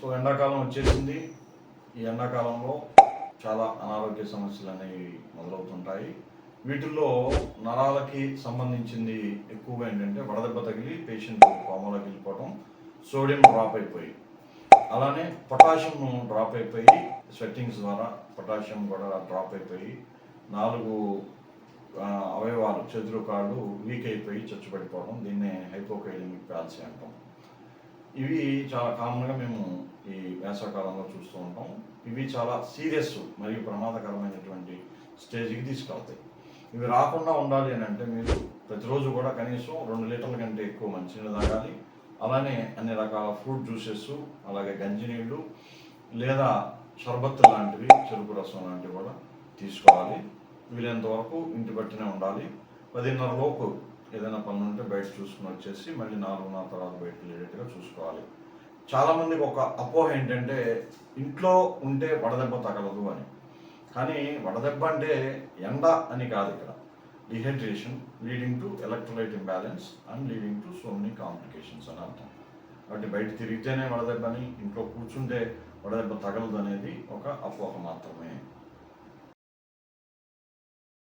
So ఎండాకాలం వచ్చేసింది. ఈ ఎండాకాలంలో చాలా అనారోగ్య సమస్యలు అనేవి మొదలవుతుంటాయి. వీటిల్లో నరాలకి సంబంధించింది ఎక్కువగా ఏంటంటే వడదెబ్బ తగిలి పేషెంట్ కోమలోకి వెళ్ళిపోవడం సోడియం డ్రాప్ అయిపోయి అలానే పొటాషియం డ్రాప్ అయిపోయి స్వెట్టింగ్స్ ద్వారా పొటాషియం కూడా డ్రాప్ అయిపోయి నాలుగు అవయవాలు చేతులు కాళ్ళు వీక్ అయిపోయి చచ్చుపడిపోవడం దీన్నే హైపోకైలిమిక్ ప్యాల్సీ అంటాం. ఇవి చాలా కామన్గా మేము ఈ వేసవకాలంలో చూస్తూ ఉంటాం. ఇవి చాలా సీరియస్ మరియు ప్రమాదకరమైనటువంటి స్టేజ్కి తీసుకెళ్తాయి. ఇవి రాకుండా ఉండాలి అని అంటే మీరు ప్రతిరోజు కూడా కనీసం రెండు లీటర్ల కంటే ఎక్కువ మంచినీళ్ళు తాగాలి. అలానే అన్ని రకాల ఫ్రూట్ జ్యూసెస్ అలాగే గంజినీళ్ళు లేదా షర్బత్ లాంటివి చెరుకు రసం లాంటివి కూడా తీసుకోవాలి. వీలైనంత వరకు ఇంటి బట్టినే ఉండాలి. పదిన్నర లోపు ఏదైనా పనులు ఉంటే బయట చూసుకుని వచ్చేసి మళ్ళీ నాలుగున్నర తర్వాత బయటకు వెళ్ళేట్టుగా చూసుకోవాలి. చాలామందికి ఒక అపోహ ఏంటంటే ఇంట్లో ఉంటే వడదెబ్బ తగలదు అని. కానీ వడదెబ్బ అంటే ఎండ అని కాదు ఇక్కడ. Dehydration leading to electrolyte imbalance and leading to so many complications అని అర్థం. కాబట్టి బయట తిరిగితేనే వడదెబ్బని ఇంట్లో కూర్చుంటే వడదెబ్బ తగలదు అనేది ఒక అపోహ మాత్రమే.